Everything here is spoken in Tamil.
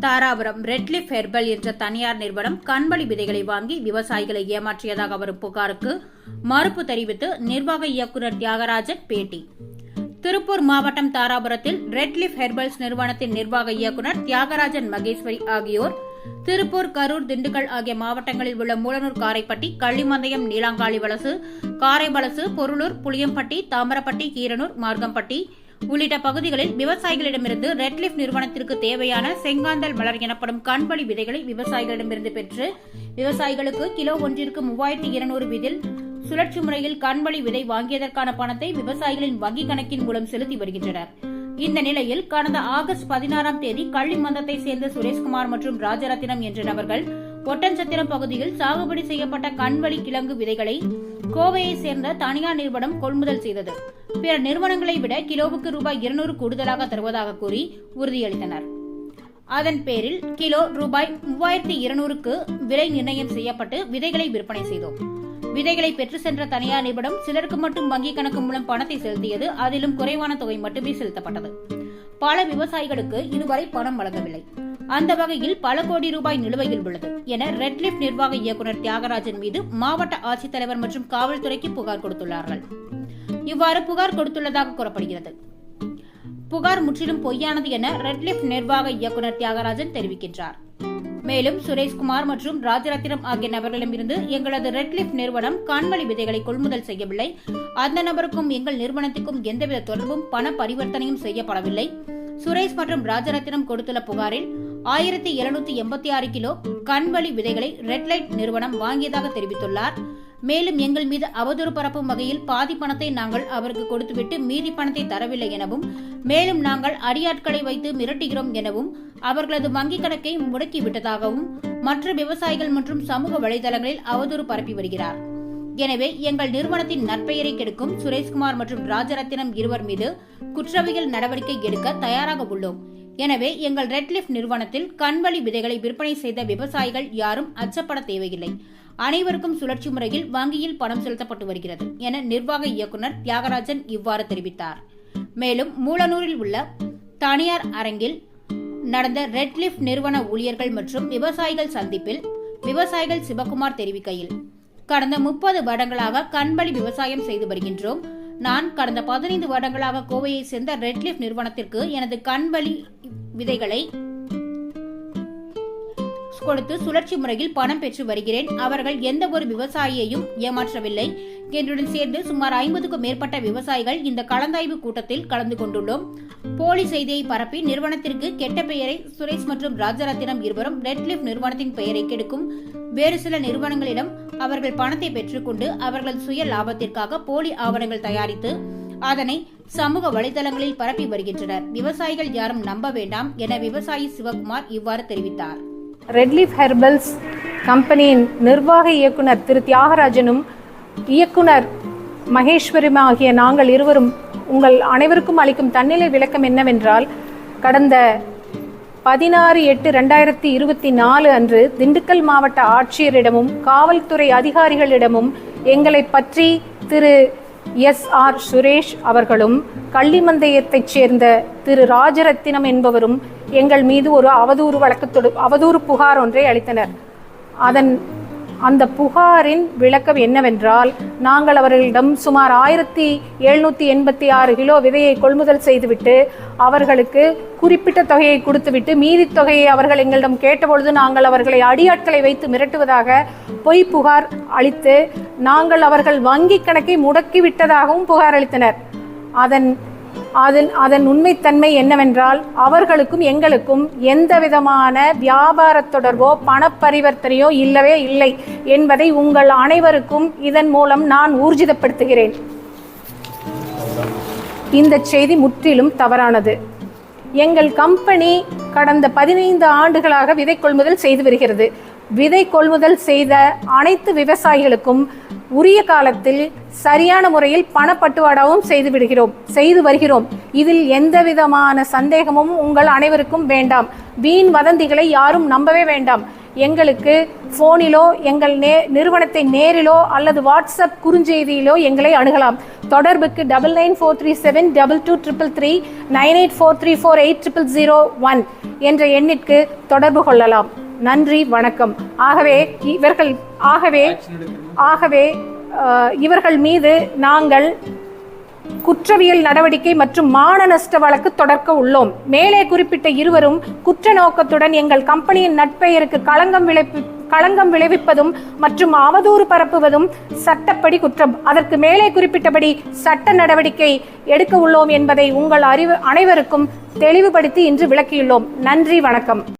தாராபுரம் ரெட்லிஃப் ஹெர்பல் என்ற தனியார் நிறுவனம் கண்வழி விதைகளை வாங்கி விவசாயிகளை ஏமாற்றியதாக வரும் புகாருக்கு மறுப்பு தெரிவித்து நிர்வாக இயக்குநர் தியாகராஜன் பேட்டி. திருப்பூர் மாவட்டம் தாராபுரத்தில் ரெட்லிஃப் ஹெர்பல்ஸ் நிறுவனத்தின் நிர்வாக இயக்குநர் தியாகராஜன் மகேஸ்வரி ஆகியோர் திருப்பூர் கரூர் திண்டுக்கல் ஆகிய மாவட்டங்களில் உள்ள மூலனூர் காரைப்பட்டி கள்ளிமந்தயம் நீலாங்காளி வலசு காரைவலசு பொருளூர் புளியம்பட்டி தாமரப்பட்டி கீரனூர் மார்க்கம்பட்டி உள்ளிட்ட பகுதிகளில் விவசாயிகளிடமிருந்து ரெட்லிஃப் நிறுவனத்திற்கு தேவையான செங்காந்தல் மலர் எனப்படும் கண்வழி விதைகளை விவசாயிகளிடமிருந்து பெற்று விவசாயிகளுக்கு கிலோ ஒன்றிற்கு மூவாயிரத்தி இருநூறு விதில் சுழற்சி முறையில் கண்வழி விதை வாங்கியதற்கான பணத்தை விவசாயிகளின் வங்கிக் கணக்கின் மூலம் செலுத்தி வருகின்றனர். இந்த நிலையில் கடந்த ஆகஸ்ட் பதினாறாம் தேதி கள்ளிமந்தத்தை சேர்ந்த சுரேஷ்குமார் மற்றும் ராஜரத்தினம் என்ற நபர்கள் ஒட்டன்சத்திரம் பகுதியில் சாகுபடி செய்யப்பட்ட கண்வழி கிழங்கு விதைகளை கோவையை சேர்ந்த தனியார் நிறுவனம் கொள்முதல் செய்தது. பிற நிறுவனங்களை விட கிலோவுக்கு ரூபாய் இருநூறு கூடுதலாக தருவதாக கூறி உறுதியளித்தனர். அதன் பேரில் கிலோ ரூபாய் மூவாயிரத்தி இருநூறுக்கு விலை நிர்ணயம் செய்யப்பட்டு விதைகளை விற்பனை செய்தோம். விதைகளை பெற்று சென்ற தனியார் நிறுவனம் சிலருக்கு மட்டும் வங்கிக் கணக்கு மூலம் பணத்தை செலுத்தியது. அதிலும் குறைவான தொகை மட்டுமே செலுத்தப்பட்டது. பல விவசாயிகளுக்கு இதுவரை பணம் வழங்கவில்லை. அந்த வகையில் பல கோடி ரூபாய் நிலுவையில் உள்ளது என ரெட்லிஃப் நிர்வாக இயக்குநர் தியாகராஜன் மீது மாவட்ட ஆட்சித்தலைவர் மற்றும் காவல்துறைக்கு புகார் கொடுத்துள்ளார்கள். இவ்வாறு புகார் கொடுத்துள்ளதாக கூறப்படுகிறது. புகார் முற்றிலும் பொய்யானது என ரெட்லிஃப் நிர்வாக இயக்குநர் தியாகராஜன் தெரிவிக்கின்றார். மேலும் சுரேஷ்குமார் மற்றும் ராஜரத்தினம் ஆகிய நபர்களிடமிருந்து எங்களது ரெட்லிஃப் நிறுவனம் கான்வழி விதைகளை கொள்முதல் செய்யவில்லை. அந்த நபருக்கும் எங்கள் நிறுவனத்துக்கும் எந்தவித தொடர்பும் பண பரிவர்த்தனையும் செய்யப்படவில்லை. சுரேஷ் மற்றும் ராஜரத்தினம் கொடுத்துள்ள புகாரில் ஆயிரத்தி எழுநூத்தி எண்பத்தி ஆறு கிலோ கண்வழி விதைகளை ரெட்லைட் நிறுவனம் வாங்கியதாக தெரிவித்துள்ளார். மேலும் எங்கள் மீது அவதூறு பரப்பும் வகையில் பாதி பணத்தை நாங்கள் அவருக்கு கொடுத்துவிட்டு மீதி பணத்தை தரவில்லை எனவும் மேலும் நாங்கள் அடியாட்களை வைத்து மிரட்டுகிறோம் எனவும் அவர்களது வங்கிக் கணக்கை முடக்கிவிட்டதாகவும் மற்ற விவசாயிகள் மற்றும் சமூக வலைதளங்களில் அவதூறு பரப்பி வருகிறார். எனவே எங்கள் நிறுவனத்தின் நற்பெயரை கெடுக்கும் சுரேஷ்குமார் மற்றும் ராஜரத்தினம் இருவர் மீது குற்றவியல் நடவடிக்கை எடுக்க தயாராக உள்ளோம். எனவே எங்கள் ரெட்லிஃப் நிறுவனத்தில் கண்வழி விதைகளை விற்பனை செய்த விவசாயிகள் யாரும் அச்சப்பட தேவையில்லை. அனைவருக்கும் சுழற்சி முறையில் வங்கியில் பணம் செலுத்தப்பட்டு வருகிறது என நிர்வாக இயக்குநர் தியாகராஜன் இவ்வாறு தெரிவித்தார். மேலும் மூலனூரில் உள்ள தனியார் அரங்கில் நடந்த ரெட்லிஃப் நிறுவன ஊழியர்கள் மற்றும் விவசாயிகள் சந்திப்பில் விவசாயிகள் சிவகுமார் தெரிவிக்கையில் கடந்த முப்பது வருடங்களாக கண்வழி விவசாயம் செய்து வருகின்றோம். நான் கடந்த பதினைந்து வருடங்களாக கோவையை சேர்ந்த ரெட்லிஃப் நிறுவனத்திற்கு எனது கண்வழி விதைகளை கொடுத்து சுழற்சி முறையில் பணம் பெற்று வருகிறேன். அவர்கள் எந்த ஒரு விவசாயியையும் ஏமாற்றவில்லை. என்றுடன் சேர்ந்து சுமார் ஐம்பதுக்கும் மேற்பட்ட விவசாயிகள் இந்த கலந்தாய்வு கூட்டத்தில் கலந்து கொண்டுள்ளோம். போலி செய்தியை பரப்பி நிறுவனத்திற்கு கெட்ட பெயரை சுரேஷ் மற்றும் ராஜரத்தினம் இருவரும் ரெட்லிஃப் நிறுவனத்தின் பெயரை கெடுக்கும். வேறு சில நிறுவனங்களிடம் அவர்கள் பணத்தை பெற்றுக்கொண்டு அவர்களது சுய லாபத்திற்காக போலி ஆவணங்கள் தயாரித்து அதனை சமூக வலைதளங்களில் பரப்பி வருகின்றனர். விவசாயிகள் யாரும் நம்ப வேண்டாம் என விவசாயி சிவகுமார் இவ்வாறு தெரிவித்தார். ரெட்லீஃப் ஹெர்பல்ஸ் கம்பெனியின் நிர்வாக இயக்குனர் திரு தியாகராஜனும் இயக்குனர் மகேஸ்வரிமா ஆகிய நாங்கள் இருவரும் உங்கள் அனைவருக்கும் அளிக்கும் தன்னிலை விளக்கம் என்னவென்றால் கடந்த பதினாறு எட்டு ரெண்டாயிரத்தி இருபத்தி நாலு அன்று திண்டுக்கல் மாவட்ட ஆட்சியரிடமும் காவல்துறை அதிகாரிகளிடமும் எங்களை பற்றி திரு எஸ் ஆர் சுரேஷ் அவர்களும் கள்ளிமந்தயத்தைச் சேர்ந்த திரு ராஜரத்தினம் என்பவரும் எங்கள் மீது ஒரு அவதூறு வழக்கு தொடு அவதூறு புகார் ஒன்றை அளித்தனர். அதன் அந்த புகாரின் விளக்கம் என்னவென்றால் நாங்கள் அவர்களிடம் சுமார் ஆயிரத்தி எழுநூற்றி எண்பத்தி ஆறு கிலோ விதையை கொள்முதல் செய்துவிட்டு அவர்களுக்கு குறிப்பிட்ட தொகையை கொடுத்துவிட்டு மீதி தொகையை அவர்கள் எங்களிடம் கேட்டபொழுது நாங்கள் அவர்களை அடியாட்களை வைத்து மிரட்டுவதாக பொய் புகார் அளித்து நாங்கள் அவர்கள் வங்கி கணக்கை முடக்கிவிட்டதாகவும் புகார் அளித்தனர். அதன் அதன் அதன் உண்மைத்தன்மை என்னவென்றால் அவர்களுக்கும் எங்களுக்கும் எந்த விதமான வியாபார தொடர்போ பணப்பரிவர்த்தனையோ இல்லவே இல்லை என்பதை உங்கள் அனைவருக்கும் இதன் மூலம் நான் ஊர்ஜிதப்படுத்துகிறேன். இந்த செய்தி முற்றிலும் தவறானது. எங்கள் கம்பெனி கடந்த பதினைந்து ஆண்டுகளாக விதை கொள்முதல் செய்து வருகிறது. விதை கொள்முதல் செய்த அனைத்து விவசாயிகளுக்கும் உரிய காலத்தில் சரியான முறையில் பணப்பட்டுவாடாவும் செய்து விடுகிறோம் செய்து வருகிறோம். இதில் எந்த விதமான சந்தேகமும் உங்கள் அனைவருக்கும் வேண்டாம். வீண் வதந்திகளை யாரும் நம்பவே வேண்டாம். எங்களுக்கு ஃபோனிலோ எங்கள் நே நிறுவனத்தை நேரிலோ அல்லது வாட்ஸ்அப் குறுஞ்செய்தியிலோ எங்களை அணுகலாம். தொடர்புக்கு double nine four three seven double two triple three nine eight four three four eight triple zero one என்ற எண்ணிற்கு தொடர்பு கொள்ளலாம். நன்றி வணக்கம். ஆகவே இவர்கள் ஆகவே ஆகவே இவர்கள் மீது நாங்கள் குற்றவியல் நடவடிக்கை மற்றும் மான நஷ்ட வழக்கு தொடர்க்க உள்ளோம். மேலே குறிப்பிட்ட இருவரும் குற்ற நோக்கத்துடன் எங்கள் கம்பெனியின் நட்பெயருக்கு களங்கம் விளைவி களங்கம் விளைவிப்பதும் மற்றும் அவதூறு பரப்புவதும் சட்டப்படி குற்றம். அதற்கு மேலே குறிப்பிட்டபடி சட்ட நடவடிக்கை எடுக்க உள்ளோம் என்பதை உங்கள் அறிவு அனைவருக்கும் தெளிவுபடுத்தி இன்று விளக்கியுள்ளோம். நன்றி வணக்கம்.